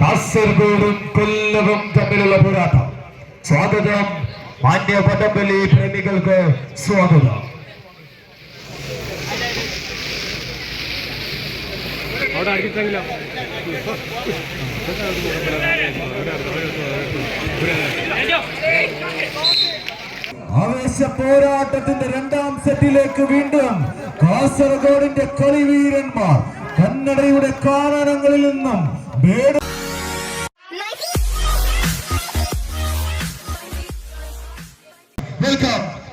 കാസർഗോഡും കൊല്ലവും തമ്മിലുള്ള പോരാട്ടം. സ്വാഗതം. മാന്യ വടംവലി പ്രേമികൾക്ക് സ്വാഗതം. അവിടെ അടിച്ചിട്ടെങ്കിലോ ആവേശ പോരാട്ടത്തിന്റെ രണ്ടാം സെറ്റിലേക്ക് വീണ്ടും കാസർഗോഡിന്റെ കളിവീരന്മാർ കന്നഡയുടെ കാരണങ്ങളിൽ നിന്നും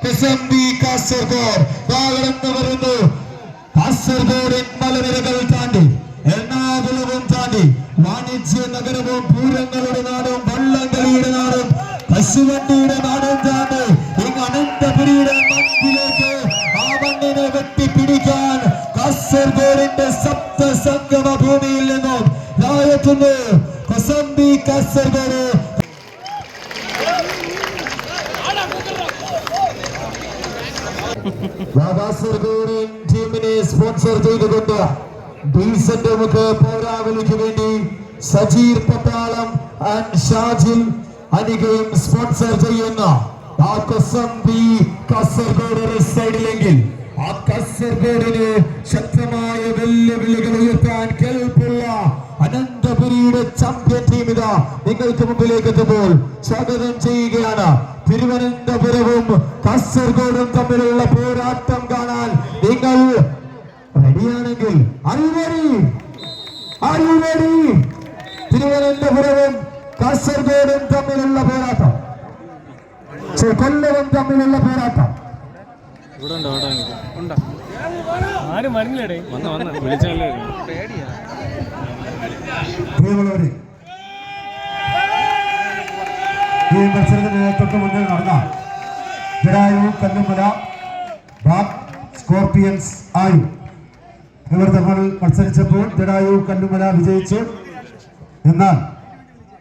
എസ്എംബി കാസർഗോഡ് വാഗടന്ന് വരുന്നു കാസർഗോഡിൻ മലനിരകൾ താണ്ടി എറണാകുളവും താണ്ടി വാണിജ്യ നഗരവും പൂരങ്ങളുടെ നാടും വള്ളംകളിയുടെ നാടും കശുവണ്ടിയുടെ നാടും താണ്ടി ഇങ്ങ് അനന്തപുരിയുടെ മണ്ണിലേക്ക് ആ മണ്ണിനെ വെട്ടിപ്പിടിക്കാൻ കാസർഗോഡിന്റെ സപ്ത സംഗമ ഭൂമിയിൽ നിന്നും എത്തുന്നു കസംബി കാസർഗോഡ് കാസർഗോഡിൻ ടീമിനെ സ്പോൺസർ ചെയ്തുകൊണ്ട് ഡീസന്റ് നമുക്ക് പോരാവലിക്ക് വേണ്ടി സജീർ പട്ടാളം ആൻഡ് ഷാജിൽ അനികയും സ്പോൺസർ ചെയ്യുന്ന. ആ കൊസംബി കാസർഗോഡ് സൈഡിലെങ്കിൽ ആ കാസർഗോഡിന് ശക്തമായ വെല്ലുവിളികൾ ഉയർത്താൻ കേൾപ്പുള്ള അനന്തപുരിയുടെ ചാമ്പ്യൻ ടീം ഇതാ. നിങ്ങൾക്ക് മുമ്പിലേക്ക് എത്തുമ്പോൾ സ്വാഗതം ചെയ്യുകയാണ്. തിരുവനന്തപുരവും കാസർഗോഡും തമ്മിലുള്ള പോരാട്ടം കാണാൻ നിങ്ങൾ റെഡിയാണെങ്കിൽ അറിവരി അറിവരി തിരുവനന്തപുരവും കാസർഗോഡും തമ്മിലുള്ള പോരാട്ടം. കൊല്ലവും തമ്മിലുള്ള പോരാട്ടം. ഇവിടെ ഉണ്ടോ അവിടെ ഉണ്ടോ? ആരും വരുന്നില്ലേടേ വന്ന് ഈ മത്സരത്തിന് തൊട്ട് മുന്നിൽ നടന്ന ജഡായു കല്ലുമല ബ്ലാക്ക് സ്കോർപ്പിയൻസ് ആയു ഇവർ തമ്മിൽ മത്സരിച്ചപ്പോൾ ജഡായു കല്ലുമല വിജയിച്ചു. എന്നാൽ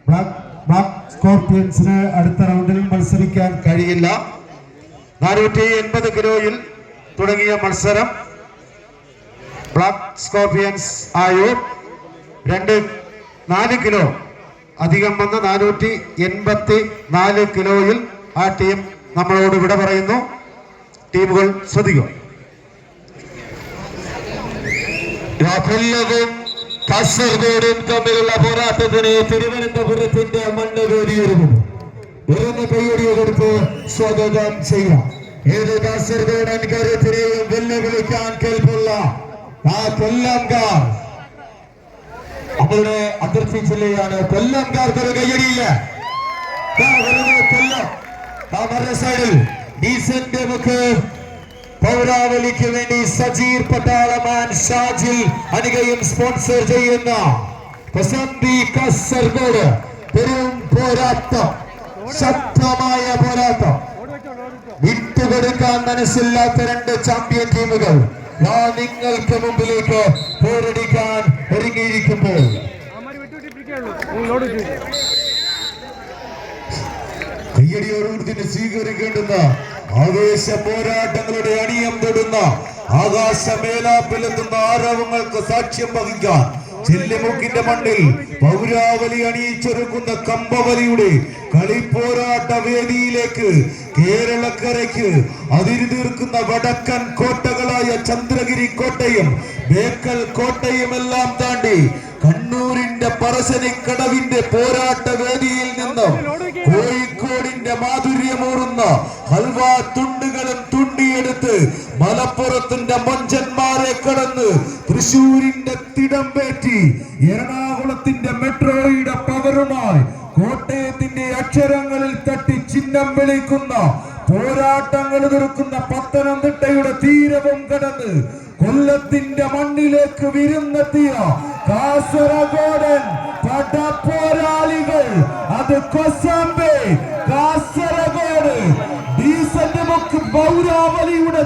ബ്ലാക്ക് ബ്ലാക്ക് സ്കോർപ്പിയൻസിന് അടുത്ത റൗണ്ടിൽ മത്സരിക്കാൻ കഴിയില്ല. നാനൂറ്റി എൺപത് കിലോയിൽ തുടങ്ങിയ മത്സരം. ബ്ലാക്ക് സ്കോർപ്പിയൻസ് ആയു രണ്ട് നാല് കിലോ. അധികം വന്ന് നാനൂറ്റി എൺപത്തി നാല് കിലോയിൽ ആ ടീം നമ്മളോട് വിട പറയുന്നു. ടീമുകൾ ശ്രദ്ധിക്കും കൊല്ലവും കാസർഗോഡും തമ്മിലുള്ള പോരാട്ടത്തിന് തിരുവനന്തപുരത്തിന്റെ മണ്ണ് വേദിയൊരുങ്ങുന്നു ഉയർന്ന കൈയടിയെ കൊടുത്ത് സ്വാഗതം ചെയ്യാം. ഏത് കാസർഗോഡൻ കരുത്തിനെയും വെല്ലുവിളിക്കാൻ കേൾപ്പുള്ള ആ കൊല്ലംകാർ അവരുടെ അതിർത്തി ജില്ലയാണ് കൊല്ലംകാർക്ക് ഒരു കയ്യടിയില്ല. കൊല്ലം. സൈഡിൽ ഡീസന്റ് നമുക്ക് പൗരാവലിക്ക് വേണ്ടി സജീർ പട്ടാളമാൻ ഷാജിൽ അനികയും സ്പോൺസർ ചെയ്യുന്ന കൊസംബി കാസർഗോഡ് പെരും പോരാട്ടം. ശക്തമായ പോരാട്ടം. വിട്ടുകൊടുക്കാൻ മനസ്സില്ലാത്ത രണ്ട് ചാമ്പ്യൻ ടീമുകൾ. ഞാൻ നിങ്ങൾക്ക് മുമ്പിലേക്ക് പോരടിക്കാൻ ഒരുങ്ങിയിരിക്കുമ്പോൾ. കയ്യടിയോടുകൂടി സ്വീകരിക്കേണ്ടുന്ന ആവേശ പോരാട്ടങ്ങളുടെ അണിയം തൊടുന്ന ആകാശമേലാപ്പിലെത്തുന്ന ആരവങ്ങൾക്ക് സാക്ഷ്യം വഹിക്കാൻ ചെല്ലിമുക്കിന്റെ മണ്ണിൽ പൗരാവലി അണിയിച്ചൊരുക്കുന്ന കമ്പവലിയുടെ കളിപ്പോരാട്ട വേദിയിലേക്ക് കേരളക്കരയ്ക്ക് അതിരു തീർക്കുന്ന വടക്കൻ കോട്ടകളായ ചന്ദ്രഗിരി കോട്ടയും ബേക്കൽ കോട്ടയും എല്ലാം താണ്ടി കണ്ണൂരിന്റെ പറശ്ശനിക്കടവിന്റെ പോരാട്ട വേദിയിൽ നിന്നും കോഴിക്കോടിന്റെ മാധുര്യമൂറുന്ന ഹൽവ തുണ്ടുകളും തുണ്ടിയെടുത്ത് മലപ്പുറത്തിന്റെ മഞ്ചന്മാരെ കടന്ന് തൃശൂരിന്റെ തിടം പേറ്റി എറണാകുളത്തിന്റെ മെട്രോയുടെ പവറുമായി കോട്ടയത്തിന്റെ അക്ഷരങ്ങളിൽ തട്ടി ചിഹ്നം വിളിക്കുന്ന പോരാട്ടങ്ങൾ തീർക്കുന്ന പത്തനംതിട്ടയുടെ തീരവും കടന്ന് കൊല്ലത്തിന്റെ മണ്ണിലേക്ക് വിരുന്നെത്തിയ കാസർഗോഡൻ പടപ്പോരാളികൾ അത് കൊസാമ്പേ കാസർഗോഡ്. ഡീസന്റ് മുക്ക് പൗരാവലിയുടെ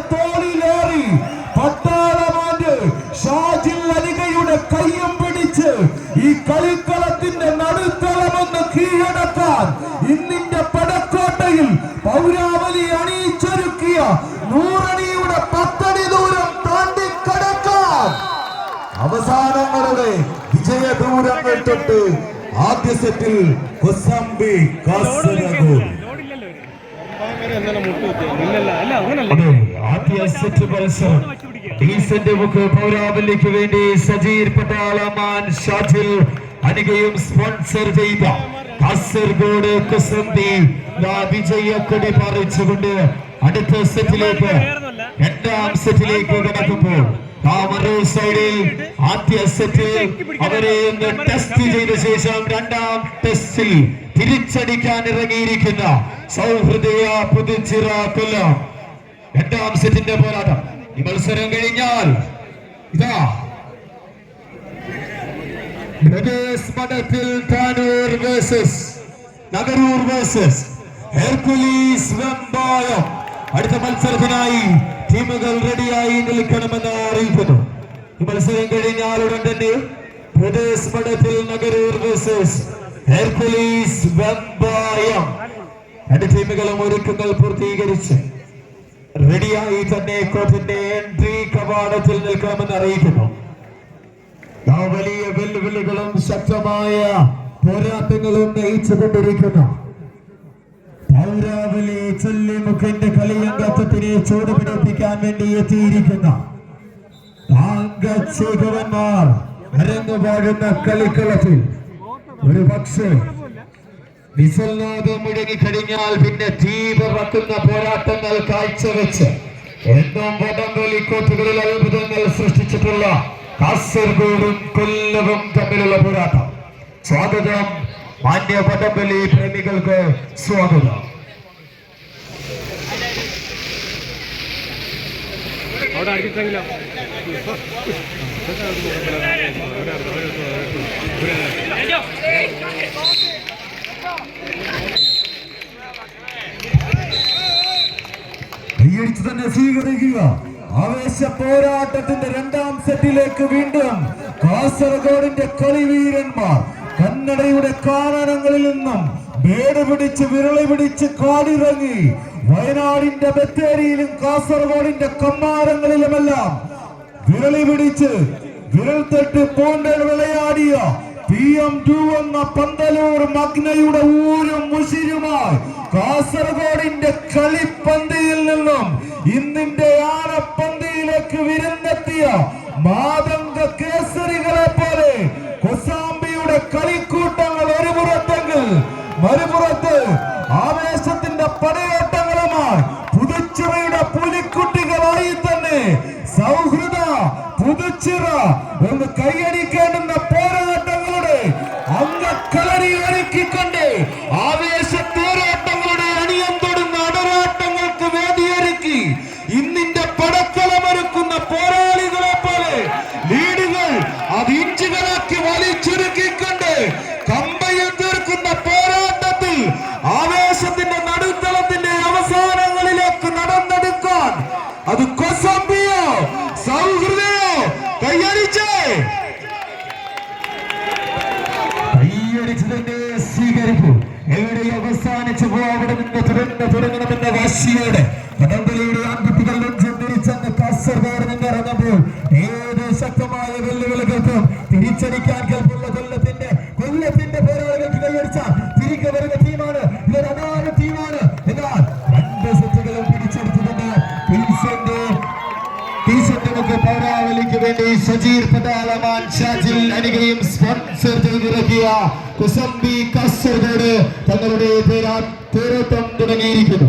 അവസാനങ്ങളുടെ ദൂരം കേട്ടിട്ട് ആദ്യ സെറ്റിൽ കൊസംബി ആദ്യ സെറ്റ് മത്സരം ഡീസന്റ് ബുക്ക് പൗരാവലിക്ക് വേണ്ടി സജീർ പട്ടാളമാൻ ഷാജിൽ അനുകയും സ്പോൺസർ ചെയ്ത കാസർഗോഡ് കുസന്തി വിജയക്കൊടി പറിച്ചുകൊണ്ട് അടുത്ത സെറ്റിലേക്ക് രണ്ടാം സെറ്റിലേക്ക് കടക്കുമ്പോൾ ആ സൈഡിൽ ആദ്യ സെറ്റിൽ അവരെ ഒന്ന് ടെസ്റ്റ് ചെയ്ത ശേഷം രണ്ടാം ടെസ്റ്റിൽ തിരിച്ചടിക്കാൻ ഇറങ്ങിയിരിക്കുന്ന സൗഹൃദയ പുതുച്ചിറ കൊല്ലം. രണ്ടാം സെറ്റിന്റെ പോരാട്ടം. ഈ മത്സരം കഴിഞ്ഞാൽ ഇതാ. Brothers Madathil Tanur versus Nagaroor versus Hercules Vembayam അടുത്ത മത്സരത്തിനായി ടീമുകൾ റെഡിയായി നിൽക്കണമെന്ന് അറിയിക്കുന്നു. ഈ മത്സരം കഴിഞ്ഞാൽ ഉടൻ തന്നെ മഠത്തിൽ നഗരൂർ വേഴ്സസ് ഹെർക്കുലീസ് വെമ്പായം. രണ്ട് ടീമുകളും ഒരുക്കങ്ങൾ പൂർത്തീകരിച്ച് റെഡിയായി തന്നെ കോച്ചിന്റെ എൻട്രി കവാടത്തിൽ നിൽക്കണമെന്ന് അറിയിക്കുന്നു. വലിയ വെല്ലുവിളികളും ശക്തമായ പോരാട്ടങ്ങളും നയിച്ചുകൊണ്ടിരിക്കുന്ന. പൗരാവലി ചൊല്ലിമുഖന്റെ കളിയങ്കത്വത്തിനെ ചൂടുപിടിപ്പിക്കാൻ വേണ്ടി എത്തിയിരിക്കുന്ന. അംഗചേകവന്മാർ അരങ്ങുപാടുന്ന കളിക്കളത്തിൽ ഒരു പക്ഷേ വിസൽനാഥം മുടങ്ങിക്കഴിഞ്ഞാൽ പിന്നെ തീ പറക്കുന്ന പോരാട്ടങ്ങൾ കാഴ്ചവെച്ച് എന്നും വടംവലി കോട്ടുകളിൽ അത്ഭുതങ്ങൾ സൃഷ്ടിച്ചിട്ടുള്ള കാസർഗോഡും കൊല്ലവും തമ്മിലുള്ള പോരാട്ടം. സ്വാഗതം. മാന്യ വടംവലി പ്രേമികൾക്ക് സ്വാഗതം. അവിടെ അടിച്ചിട്ടെങ്കിലോ തന്നെ സ്വീകരിക്കുക. ആവേശ പോരാട്ടത്തിന്റെ രണ്ടാം സെറ്റിലേക്ക് വീണ്ടും കാസർഗോഡിന്റെ കളിവീരന്മാർ കന്നഡയുടെ കാരണങ്ങളിൽ നിന്നും വേട് പിടിച്ച് വിരളി പിടിച്ച് കാടിറങ്ങി വയനാടിന്റെ ബത്തേരിയിലും കാസർഗോഡിന്റെ കമ്മാരങ്ങളിലുമെല്ലാം വിരളി പിടിച്ച് വിരൽ തട്ട് പോണ്ടൽ വിളയാടിയ പി എം ടു എന്ന പന്തലൂർ മഗ്നയുടെ ഊരും മുഷിരുമായി കാസർഗോഡിന്റെ കളിപ്പന്തിയിൽ നിന്നും ഇന്നിന്റെ ആനപ്പന്തിയിലേക്ക് വിരുന്നെത്തിയ മാതംഗ കേസരികളെ പോലെ കൊസാമ്പിയുടെ കളിക്കൂട്ടങ്ങൾ പുതുച്ചിറ ഒന്ന് കൈയടിക്കേണ്ടുന്ന പോരാട്ടങ്ങളുടെ അംഗക്കളരി ഒരുക്കിക്കൊണ്ട് ആവേശ പോരാട്ടങ്ങളുടെ അണിയം തൊടുന്ന അടരാട്ടങ്ങൾക്ക് വേദിയൊരുക്കി ഇന്നിന്റെ പടക്കളമൊരുക്കുന്ന പോരാളികളെ പോലെ ലീഡുകൾ അത് ഇഞ്ചുകളാക്കി വലിച്ചുരുക്കിക്കൊണ്ട് കമ്പയിൽ തീർക്കുന്ന പോരാട്ടത്തിൽ ആവേശത്തിന്റെ നടുത്തളത്തിന്റെ അവസാനങ്ങളിലേക്ക് നടന്നെടുക്കാൻ അത് കൊസംബിയോ സൗഹൃദയോ കൈയടിച്ചേ കൈയടിച്ച് തന്നെ സ്വീകരിക്കൂ എവിടെ അവസാനിച്ചു പോ അവിടെ നിന്ന് തുടർന്ന് തുടങ്ങണമെന്ന വാശിയോടെ വടംവലിയുടെ ആൺകുട്ടികൾ നെഞ്ചം തിരിച്ചങ്ങ് കാസർഗോഡ് നിന്ന് ഇറങ്ങുമ്പോൾ ഏത് ശക്തമായ വെല്ലുവിളികൾക്കും തിരിച്ചടിക്കാൻ കേൾപ്പുള്ള കൊല്ലത്തിന്റെ കൊല്ലത്തിന്റെ പോരാളികൾക്ക് കൈയടിച്ച തിരികെ വരുന്ന ടീമാണ് ഇതൊരു വേണ്ടി സജീർ പതാലമാൻ ഷാജിൽ അനുകയും സ്പോൺസർ ചെയ്തിറക്കിയ കുസംബി കാസർഗോഡ് തങ്ങളുടെ തേരോട്ടം തുടങ്ങിയിരിക്കുന്നു.